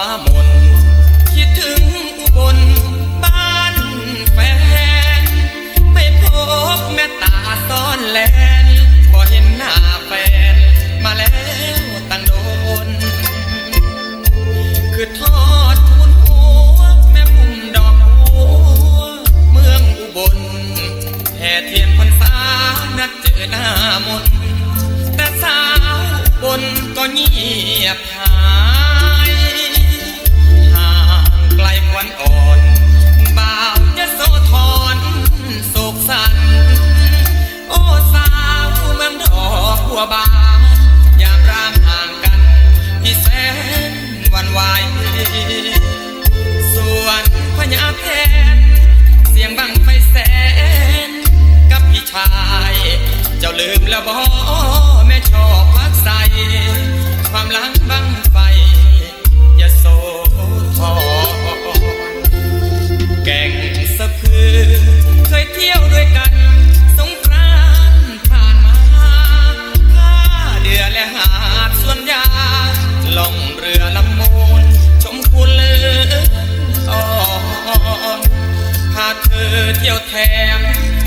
ฟ้ามนคิดถึงอุบลบ้านแฟนไปพบแม่ตาซ่อนแลนบ่เห็นหน้าแฟน มาแล้วตั้โดน คือทอดทุนหัวแม่ปุ่มดอกหัวเมืองอุบลแห่เทียนพรรษานัดเจอหน้ามนแต่สาวบนก็เงียบ บางยามร่างห่างกันพี่แสนวันวายส่วนพญาแพนเสียงบังไฟแสน กับพี่ชาย เจ้าลืมแล้วบ่แม่ชอบ เที่ยวแถม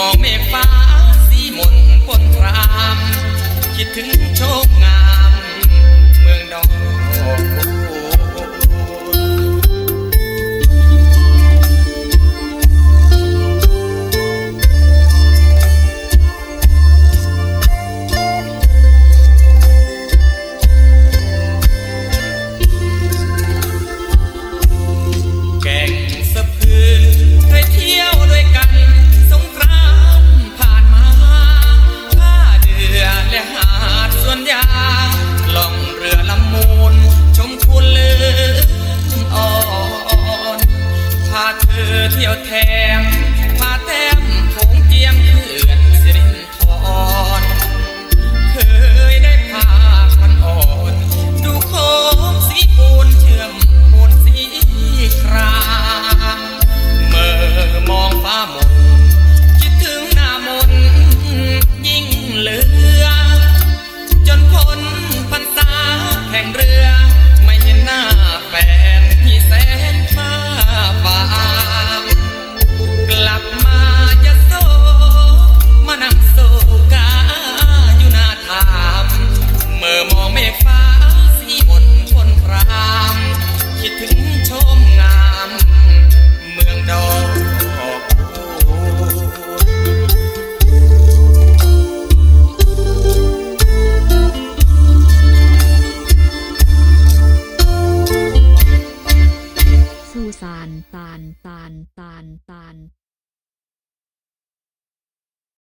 มองเมฆฟ้าสีมนปนราม คิดถึงโชคงาานตานตานตานตาน